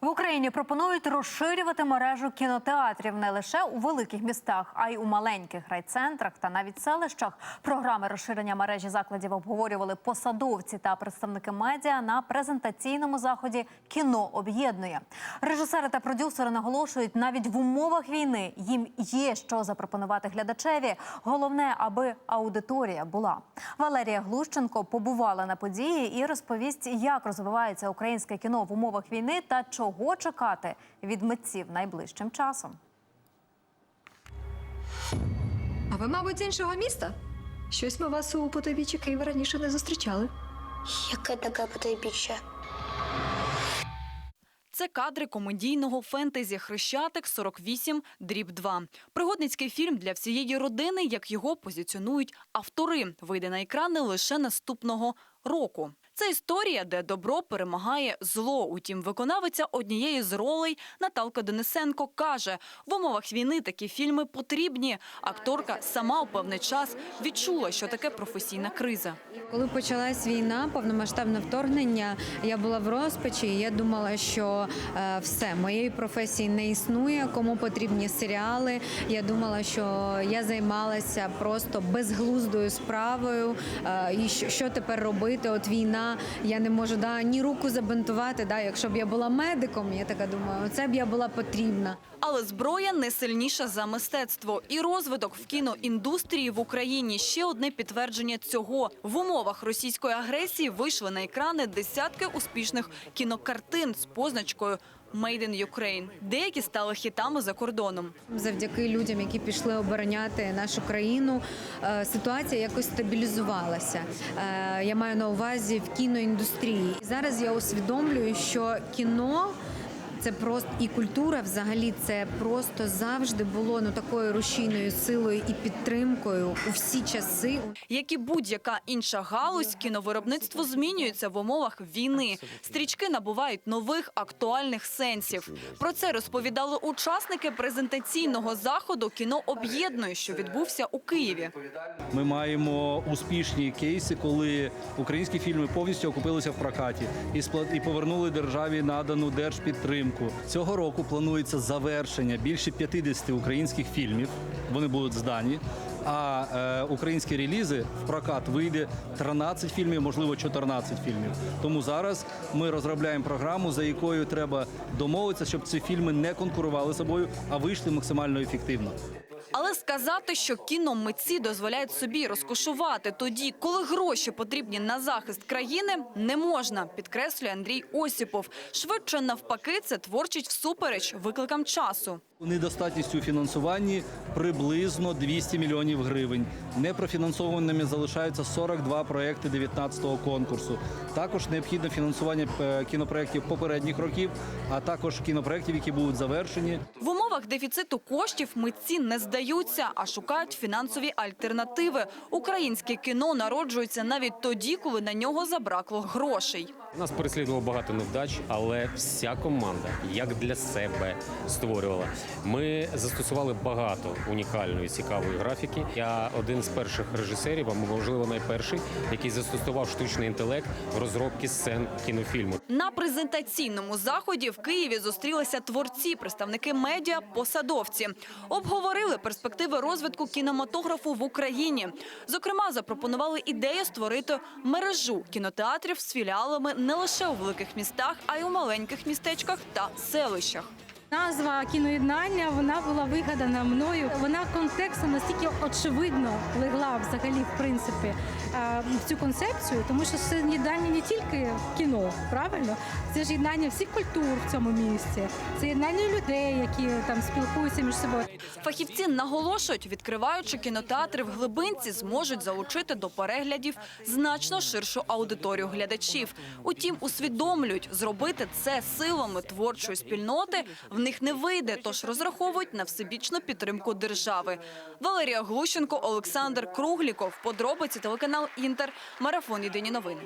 В Україні пропонують розширювати мережу кінотеатрів не лише у великих містах, а й у маленьких райцентрах та навіть селищах. Програми розширення мережі закладів обговорювали посадовці та представники медіа на презентаційному заході Кіно об'єднує. Режисери та продюсери наголошують, навіть в умовах війни їм є що запропонувати глядачеві. Головне, аби аудиторія була. Валерія Глущенко побувала на події і розповість, як розвивається українське кіно в умовах війни та чого чекати від митців найближчим часом. А ви, мабуть, з іншого міста? Щось ми вас у потойбіччі Києва раніше не зустрічали. Яке таке потайбіччя? Це кадри комедійного фентезі Хрещатик 48 дріб 2 Пригодницький фільм для всієї родини, як його позиціонують автори. Вийде на екрани лише наступного року. Це історія, де добро перемагає зло. Утім, виконавиця однієї з ролей Наталка Денисенко каже: в умовах війни такі фільми потрібні. Акторка сама у певний час відчула, що таке професійна криза. Коли почалась війна, повномасштабне вторгнення, я була в розпачі. і Я думала, що е, все моєї професії не існує. Кому потрібні серіали. Я думала, що я займалася просто безглуздою справою. Е, і що, тепер робити? От війна, я не можу да ні руку забинтувати. Да, якщо б я була медиком, я така думаю, це б я була потрібна. Але зброя не сильніша за мистецтво. І розвиток в кіноіндустрії в Україні ще одне підтвердження цього. В умовах російської агресії вийшли на екрани десятки успішних кінокартин з позначкою «Made in Ukraine». Деякі стали хітами за кордоном. Завдяки людям, які пішли обороняти нашу країну, е, ситуація якось стабілізувалася. Е, Я маю на увазі в кіноіндустрії. Зараз я усвідомлюю, що кіно. Це просто і культура, взагалі, це просто завжди було ну такою рушійною силою і підтримкою у всі часи. Як і будь-яка інша галузь, кіновиробництво змінюється в умовах війни. Стрічки набувають нових актуальних сенсів. Про це розповідали учасники презентаційного заходу Кіно об'єднує, що відбувся у Києві. Ми маємо успішні кейси, коли українські фільми повністю окупилися в прокаті і повернули державі надану держпідтримку. Цього року планується завершення більше 50 українських фільмів. Вони будуть здані. А е, українські релізи в прокат вийде 13 фільмів, можливо, 14 фільмів. Тому зараз ми розробляємо програму, за якою треба домовитися, щоб ці фільми не конкурували собою, а вийшли максимально ефективно. Але сказати, що кіномитці дозволяють собі розкошувати тоді, коли гроші потрібні на захист країни, не можна, підкреслює Андрій Осіпов. Швидше навпаки, це творчість всупереч викликам часу. Недостатністю у фінансуванні приблизно 200 мільйонів гривень. Непрофінансованими залишаються 42 проекти 19-го конкурсу. Також необхідне фінансування е, кінопроєктів попередніх років, а також кінопроєктів, які будуть завершені. В умовах дефіциту коштів митці не здаються, а шукають фінансові альтернативи. Українське кіно народжується навіть тоді, коли на нього забракло грошей. Нас переслідувало багато невдач, але вся команда як для себе створювала. Ми застосували багато унікальної цікавої графіки. Я один з перших режисерів, а можливо найперший, який застосував штучний інтелект в розробці сцен кінофільму. На презентаційному заході в Києві зустрілися творці, представники медіа, посадовці. Обговорили перспективи розвитку кінематографу в Україні. Зокрема, запропонували ідею створити мережу кінотеатрів з філіалами не лише у великих містах, а й у маленьких містечках та селищах. Назва кіноєднання вона була вигадана мною. Вона контекстом настільки очевидно легла взагалі, в принципі, е, в цю концепцію, тому що це єднання не тільки кіно, правильно? Це ж єднання всіх культур в цьому місці. Це єднання людей, які там спілкуються між собою. Фахівці наголошують, відкриваючи кінотеатри в глибинці, зможуть залучити до переглядів значно ширшу аудиторію глядачів. Утім, усвідомлюють, зробити це силами творчої спільноти в них не вийде, тож розраховують на всебічну підтримку держави. Валерія Глущенко, Олександр Кругліков. Подробиці телеканал Інтер. Марафон Єдині новини.